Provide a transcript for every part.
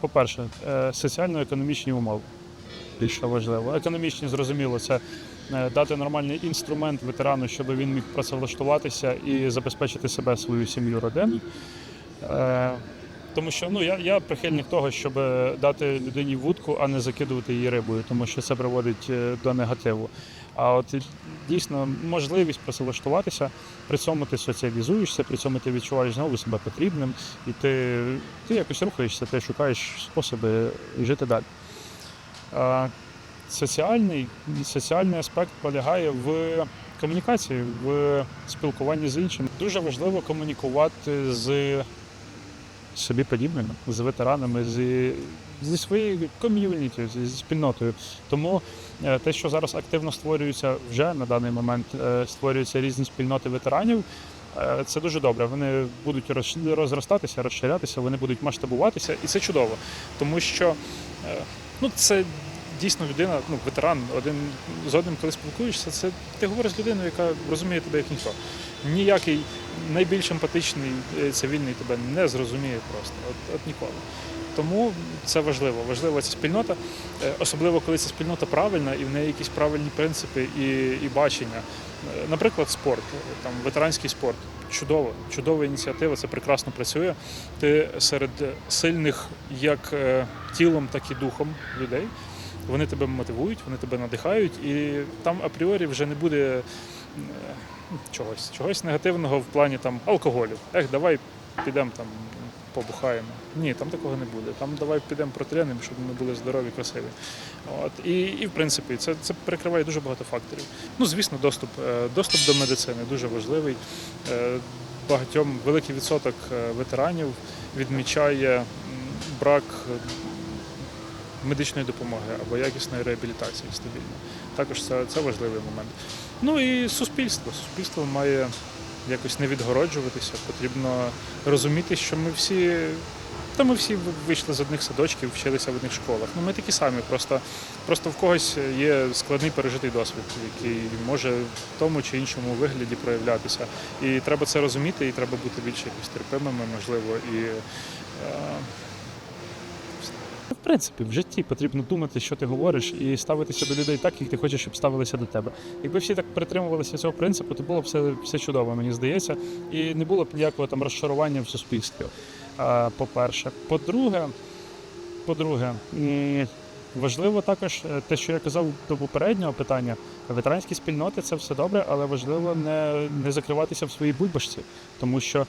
По-перше, е, соціально-економічні умови. Більше важливо. Економічні, зрозуміло, це е, дати нормальний інструмент ветерану, щоб він міг працевлаштуватися і забезпечити себе, свою сім'ю, родину. Е, Тому що ну, я, я прихильник того, щоб дати людині вудку, а не закидувати її рибою, тому що це приводить до негативу. А от дійсно можливість працевлаштуватися, при цьому ти соціалізуєшся, при цьому ти відчуваєш знову себе потрібним, і ти, ти якось рухаєшся, ти шукаєш способи жити далі. А соціальний, соціальний аспект полягає в комунікації, в спілкуванні з іншими. Дуже важливо комунікувати з собі подібними, з ветеранами, зі, зі своєю ком'юніті, зі зі спільнотою. Тому е, те, що зараз активно створюються вже на даний момент, е, створюються різні спільноти ветеранів. е, Це дуже добре. Вони будуть роз- розростатися, розширятися, вони будуть масштабуватися, і це чудово, тому що ну, це дійсно людина, ну, ветеран, один з одним, коли спілкуєшся, це ти говориш з людиною, яка розуміє тебе як ніхто. Ніякий найбільш емпатичний е, цивільний тебе не зрозуміє просто, от, от ніколи. Тому це важливо. Важлива ця спільнота, е, особливо коли ця спільнота правильна і в неї якісь правильні принципи і, і бачення. Е, Наприклад, спорт, там ветеранський спорт. Чудово, чудова ініціатива, це прекрасно працює. Ти серед сильних як тілом, так і духом людей. Вони тебе мотивують, вони тебе надихають, і там апріорі вже не буде е, чогось, чогось негативного в плані там алкоголю. Ех, давай підемо там побухаємо. Ні, там такого не буде. Там давай підемо протренимо, щоб ми були здорові, красиві. От. І, і в принципі, це, це перекриває дуже багато факторів. Ну, звісно, доступ, е, доступ до медицини дуже важливий. Е, Багатьом великий відсоток ветеранів відмічає брак медичної допомоги або якісної реабілітації стабільно. Також це, це важливий момент. Ну і суспільство. Суспільство має якось не відгороджуватися. Потрібно розуміти, що ми всі. Та ми всі вийшли з одних садочків, вчилися в одних школах. Ну ми такі самі, просто, просто в когось є складний пережитий досвід, який може в тому чи іншому вигляді проявлятися. І треба це розуміти, і треба бути більш якось терпимими, можливо, і е, принципі, в житті потрібно думати, що ти говориш, і ставитися до людей так, як ти хочеш, щоб ставилися до тебе. Якби всі так притримувалися цього принципу, то було б все, все чудово, мені здається, і не було б ніякого там розчарування в суспільстві. По-перше. По-друге, по-друге, важливо також е, те, що я казав до попереднього питання. Ветеранські спільноти це все добре, але важливо не, не закриватися в своїй бульбашці, тому що.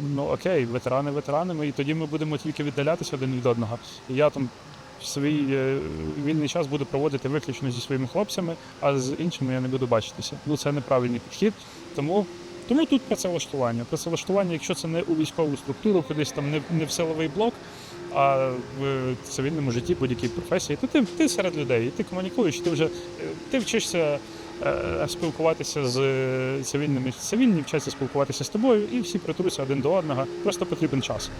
Ну окей, ветерани ветеранами, і тоді ми будемо тільки віддалятися один від одного. І я там свій е, вільний час буду проводити виключно зі своїми хлопцями, а з іншими я не буду бачитися. Ну це неправильний підхід. Тому, тому тут працевлаштування. Працевлаштування, якщо це не у військову структуру, кудись там не, не в силовий блок, а в цивільному житті будь-якій професії, то ти, ти серед людей, і ти комунікуєш, ти вже е, ти вчишся е, спілкуватися з е, цивільними. Цивільні вчаться спілкуватися з тобою, і всі притруться один до одного. Просто потрібен час.